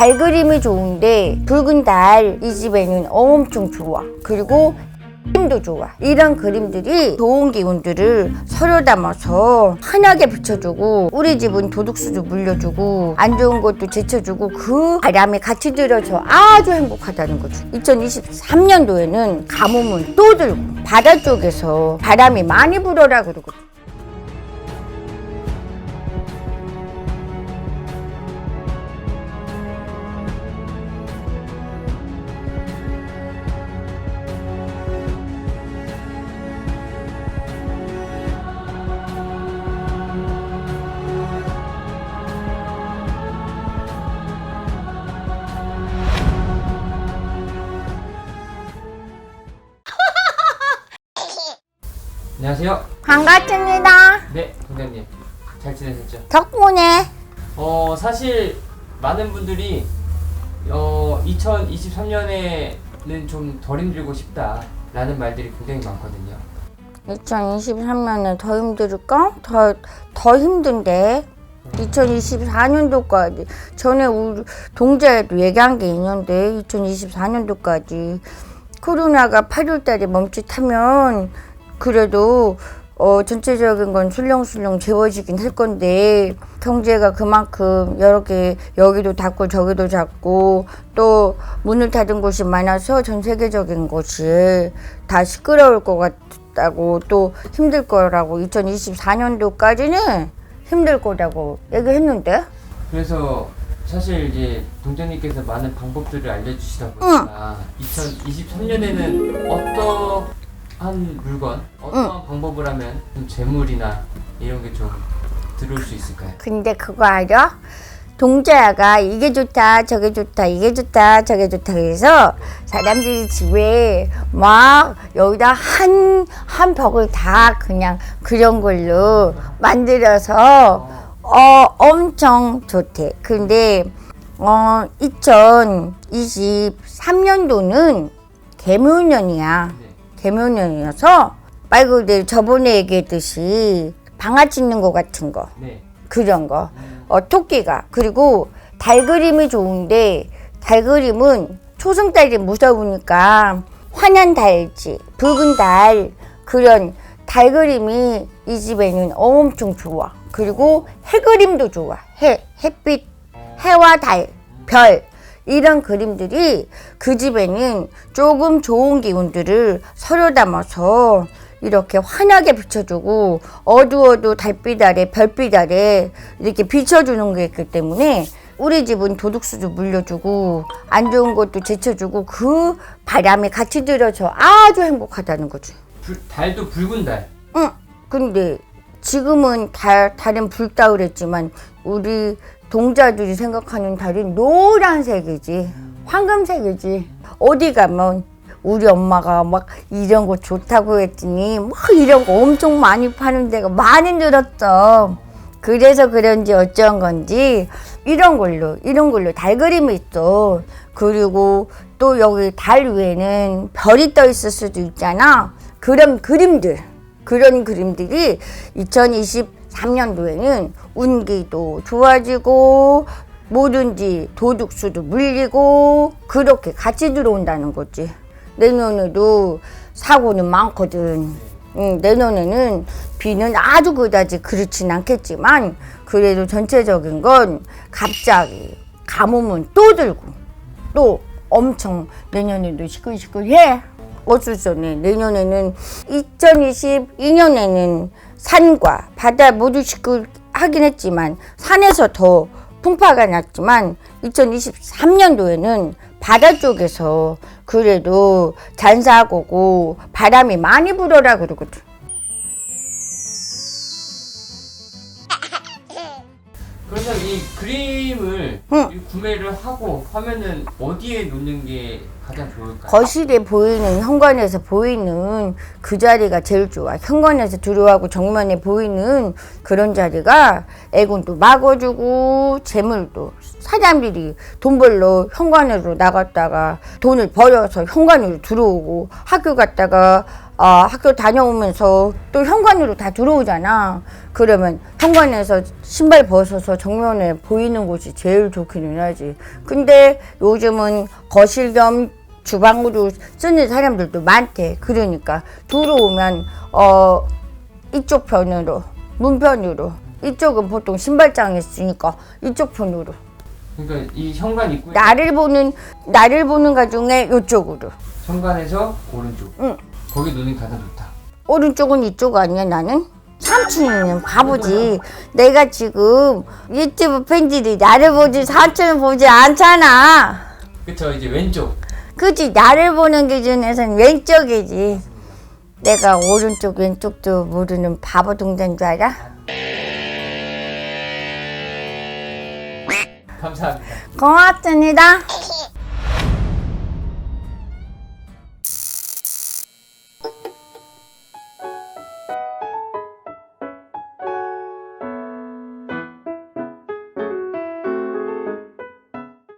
달 그림이 좋은데 붉은 달 이 집에는 엄청 좋아. 그리고 힘도 좋아. 이런 그림들이 좋은 기운들을 서로 담아서 환하게 비춰주고 우리 집은 도둑수도 물려주고 안 좋은 것도 제쳐주고 그 바람이 같이 들어서 아주 행복하다는 거지. 2023년도에는 가뭄은 또 들고 바다 쪽에서 바람이 많이 불어라 그러고 안녕하세요. 반갑습니다. 네, 동장님. 잘 지내셨죠? 덕분에 어, 사실 많은 분들이 어, 2023년에는 좀 덜 힘들고 싶다라는 말들이 굉장히 많거든요. 2023년에 더 힘들까? 더, 더 힘든데 2024년도까지 전에 우리 동자에도 얘기한 게 있는데 2024년도까지 코로나가 8월달에 멈칫하면 그래도 어, 전체적인 건 술렁술렁 재워지긴 할 건데 경제가 그만큼 여러 개 여기도 닫고 저기도 닫고 또 문을 닫은 곳이 많아서 전 세계적인 것이 다 시끄러울 것 같다고 또 힘들 거라고 2024년도까지는 힘들 거라고 얘기했는데? 그래서 사실 이제 동장님께서 많은 방법들을 알려주시다 보니까 2023년에는 어떠 한 물건, 어떠한 방법을 하면 좀 재물이나 이런 게 좀 들어올 수 있을까요? 근데 그거 알아? 동자야가 이게 좋다 저게 좋다 이게 좋다 저게 좋다 그래서 사람들이 집에 막 여기다 한 한 벽을 다 그냥 그런 걸로 만들어서 어 엄청 좋대. 근데 어 2023년도는 개묘년이야. 네. 개묘년이어서 말 그대로 저번에 얘기했듯이 방아 찢는 거 같은 거 네. 그런 거. 어, 토끼가. 그리고 달 그림이 좋은데 달 그림은 초승달이 무서우니까 환한 달지, 붉은 달, 그런 달 그림이 이 집에는 엄청 좋아. 그리고 해 그림도 좋아. 해, 햇빛, 해와 달, 별. 이런 그림들이 그 집에는 조금 좋은 기운들을 서로 담아서 이렇게 환하게 비춰주고 어두워도 달빛 아래 별빛 아래 이렇게 비춰주는 게 있기 때문에 우리 집은 도둑수도 물려주고 안 좋은 것도 제쳐주고 그 바람이 같이 들어서 아주 행복하다는 거지. 불, 달도 붉은 달. 응. 근데 지금은 달, 달은 불다우랬지만 우리 동자들이 생각하는 달은 노란색이지. 황금색이지. 어디 가면 우리 엄마가 막 이런 거 좋다고 했더니 막 이런 거 엄청 많이 파는 데가 많이 늘었어. 그래서 그런지 어쩐 건지 이런 걸로 이런 걸로 달 그림이 있어. 그리고 또 여기 달 위에는 별이 떠 있을 수도 있잖아. 그런 그림들 그런 그림들이 2023년도에는 운기도 좋아지고 뭐든지 도둑수도 물리고 그렇게 같이 들어온다는 거지. 내년에도 사고는 많거든. 응, 내년에는 비는 아주 그다지 그렇진 않겠지만 그래도 전체적인 건 갑자기 가뭄은 또 들고 또 엄청 내년에도 시끌시끌해. 어쩔 수 없네. 내년에는 2022년에는 산과 바다 모두 시끌하긴 했지만 산에서 더 풍파가 났지만 2023년도에는 바다 쪽에서 그래도 잔사고고 바람이 많이 불어라 그러거든. 그러면 이 그림을 응. 이 구매를 하고 하면은 어디에 놓는 게 가장 좋을까요? 거실에 보이는 현관에서 보이는 그 자리가 제일 좋아. 현관에서 들어가고 정면에 보이는 그런 자리가 애군도 막아주고 재물도 사람들이 돈 벌러 현관으로 나갔다가 돈을 벌어서 현관으로 들어오고 학교 갔다가 아, 학교 다녀오면서 또 현관으로 다 들어오잖아. 그러면 현관에서 신발 벗어서 정면에 보이는 곳이 제일 좋기는 하지. 근데 요즘은 거실 겸 주방으로 쓰는 사람들도 많대. 그러니까 들어오면 어 이쪽 편으로 문편으로 이쪽은 보통 신발장에 쓰니까 이쪽 편으로 그러니까 이 현관 입구 나를 보는 나를 보는 가중에 이쪽으로 현관에서 오른쪽. 응. 거기 눈이 가장 좋다. 오른쪽은 이쪽 아니야 나는? 삼촌이는 바보지. 내가 지금 유튜브 팬들이 나를 보지 삼촌을 보지 않잖아. 그쵸 이제 왼쪽. 그지 나를 보는 기준에선 왼쪽이지. 내가 오른쪽 왼쪽도 모르는 바보 동자인 줄 알아? 감사합니다. 고맙습니다.